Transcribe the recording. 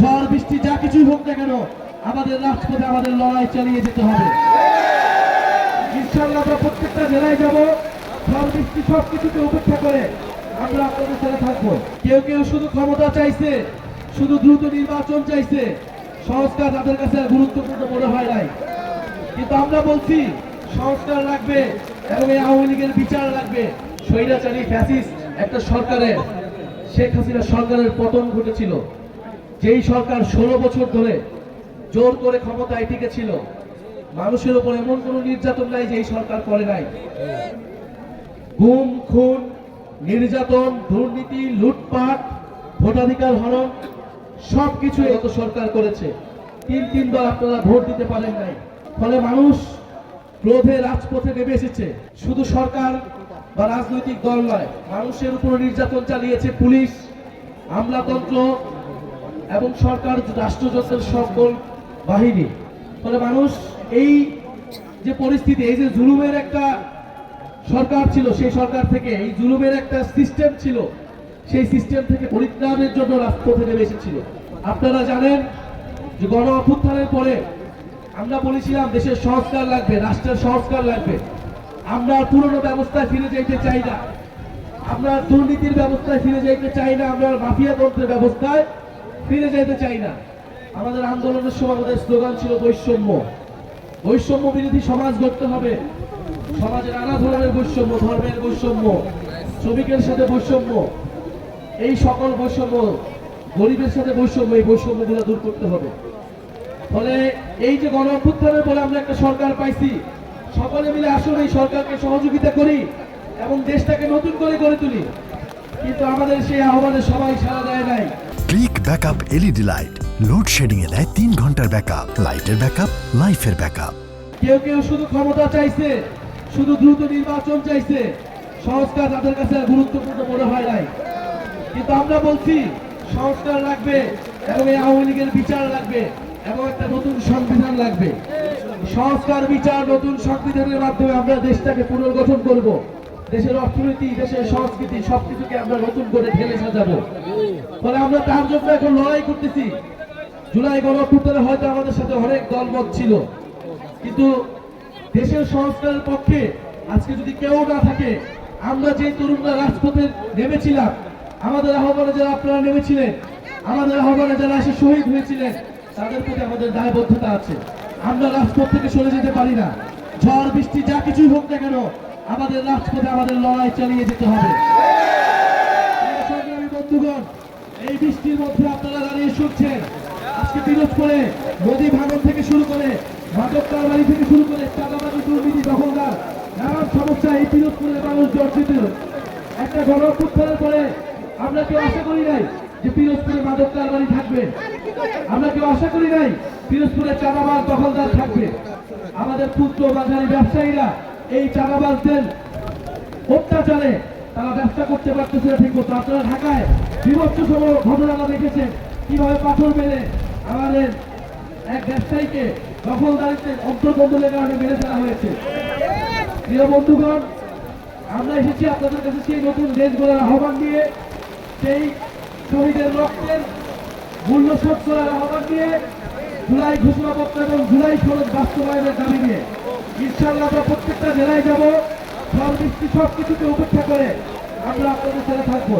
ঝড়, বৃষ্টি, যা কিছুই হোক না কেন, আমাদের রাজপথে আমাদের লড়াই চালিয়ে যেতে হবে। ইনশাল্লাহ আমরা প্রত্যেকটা জেলায় যাব, ঝড়, বৃষ্টি সব কিছুকে উপেক্ষা করে আমরা আপনাদের সাথে থাকব। কেউ কেউ শুধু ক্ষমতা চাইছে, শুধু দ্রুত নির্বাচন চাইছে, সংস্কার তাদের কাছে গুরুত্বপূর্ণ মনে হয় নাই। কিন্তু আমরা বলছি, সংস্কার লাগবে এবং এই আওয়ামী লীগের বিচার লাগবে। স্বৈরাচারী, ফ্যাসিস্ট, একটা সরকারের, শেখ হাসিনা সরকারের পতন ঘটেছিল। যেই সরকার ষোলো বছর ধরে জোর করে ক্ষমতায় টিকেছিল মানুষের উপর এমন কোনো নির্যাতন নাই যে এই সরকার করে নাই। গুম, খুন, নির্যাতন, দুর্নীতি, লুটপাট, ভোটাধিকার হরণ, সবকিছু এত সরকার করেছে। তিন, তিনবার আপনারা ভোট দিতে পারেন নাই। ফলে মানুষ ক্রোধে রাজপথে নেমে এসেছে। শুধু সরকার বা রাজনৈতিক দল নয়, মানুষের উপর নির্যাতন চালিয়েছে পুলিশ, আমলাতন্ত্র এবং সরকার রাষ্ট্রযন্ত্রের সকল বাহিনী। ফলে মানুষ এই যে পরিস্থিতি, এই যে জুলুমের একটা সরকার ছিল, সেই সরকার থেকে, এই জুলুমের একটা সিস্টেম ছিল, সেই সিস্টেম থেকে পরিত্রাণের জন্য রাজপথে নেমে এসেছিল। আপনারা জানেন যে গণ অভ্যুত্থানের পরে আমরা বলেছিলাম দেশের সংস্কার লাগবে, রাষ্ট্রের সংস্কার লাগবে। আমরা পুরনো ব্যবস্থায় ফিরে যেতে চাই না। আমরা দুর্নীতির ব্যবস্থায় ফিরে যেতে চাই না। আমরা মাফিয়া তন্ত্রের ব্যবস্থায় ফিরে যেতে চাই না। আমাদের আন্দোলনের সময় আমাদের স্লোগান ছিল বৈষম্য। বৈষম্য বিরোধী সমাজ গড়তে হবে। সমাজের নানা ধরনের বৈষম্য, ধর্মের বৈষম্য, শ্রমিকের সাথে বৈষম্য, এই সকল বৈষম্য, গরিবের সাথে বৈষম্য, এই বৈষম্যগুলো দূর করতে হবে। ফলে এই যে গণ অভ্যুত্থানের পরে আমরা একটা সরকার পাইছি, সকলে মিলে আসলে এই সরকারকে সহযোগিতা করি এবং দেশটাকে নতুন করে গড়ে তুলি। কিন্তু আমাদের সেই আহ্বানে সবাই সাড়া দেয় নাই। Backup LED light. Load shedding এ দেয় তিন ঘণ্টার ব্যাকআপ। লাইটের ব্যাকআপ, লাইফের ব্যাকআপ। কেউ কেউ শুধু ক্ষমতা চাইছে, শুধু দ্রুত নির্বাচন চাইছে। সংস্কার তাদের কাছে গুরুত্বপূর্ণ মনে হয় নাই। কিন্তু আমরা বলছি, সংস্কার লাগবে এবং এই আওয়ামী লীগের বিচার লাগবে এবং একটা নতুন সংবিধান লাগবে। সংস্কার, বিচার, নতুন সংবিধানের মাধ্যমে আমরা দেশটাকে পুনর্গঠন করব। দেশের অর্থনীতি, দেশের সংস্কৃতি, সবকিছুকে আমরা নতুন করে ঢেলে সাজাবো। ফলে আমরা তার জন্য এখন লড়াই করতেছি। জুলাই গণঅভ্যুত্থানে হয়তো আমাদের সাথে অনেক দলমত ছিল। কিন্তু দেশের সংস্কারের পক্ষে আজকে যদি কেউ না থাকে, আমরা যে তরুণরা রাজপথে নেমেছিলাম, আমাদের আহ্বানে যারা আপনারা নেমেছিলেন, আমাদের আহ্বানে যারা এসে শহীদ হয়েছিলেন, তাদের প্রতি আমাদের দায়বদ্ধতা আছে। আমরা রাজপথ থেকে সরে যেতে পারি না। ঝড়, বৃষ্টি, যা কিছুই হোক না কেন আমাদের রাজপথে আমাদের লড়াই চালিয়ে যেতে হবে। এই বৃষ্টির মধ্যে আপনারা দাঁড়িয়ে শুনছেন। আজকে বিরোধ করে নদী ভাঙন থেকে শুরু করে, মাদক কারবারি থেকে শুরু করে, চাঁদাবাজি দুর্নীতি, দখলদার, নানান সমস্যা এই বিরোধ করে মানুষ জর্জিত। একটা গণঅভ্যুত্থানের পরে আমরা কেউ আশা করি নাই যে পিরোজপুরে মাদক কারবারি থাকবে। আমরা কেউ আশা করি নাই পিরোজপুরে চাঁদাবাজ, দখলদার থাকবে। আমাদের ক্ষুদ্র বাজারি ব্যবসায়ীরা এই চাঁদাবাজদের অত্যাচারে তারা ব্যবসা করতে পারতেছে না ঠিক মতো আপনারা ঢাকায় বিভৎস সম ঘটনা দেখেছেন কীভাবে পাথর মেরে আমাদের এক ব্যবসায়ীকে দখলদারিতে অন্তর্বন্ধনের কারণে মেরে ফেলা হয়েছে। প্রিয় বন্ধুগণ, আমরা এসেছি আপনাদের কাছে সেই নতুন দেশ গড়ার আহ্বান দিয়ে সেই শহীদের রক্তের মূল্য শোধ করার আহ্বান দিয়ে জুলাই ঘোষণাপত্র এবং জুলাই খরচ বাস্তবায়নের দাবি নিয়ে। ইনশাল্লাহ আমরা প্রত্যেকটা জেলায় যাব। সব বৃষ্টি সব কিছুকে উপেক্ষা করে আমরা আপনাদের সাথে থাকব।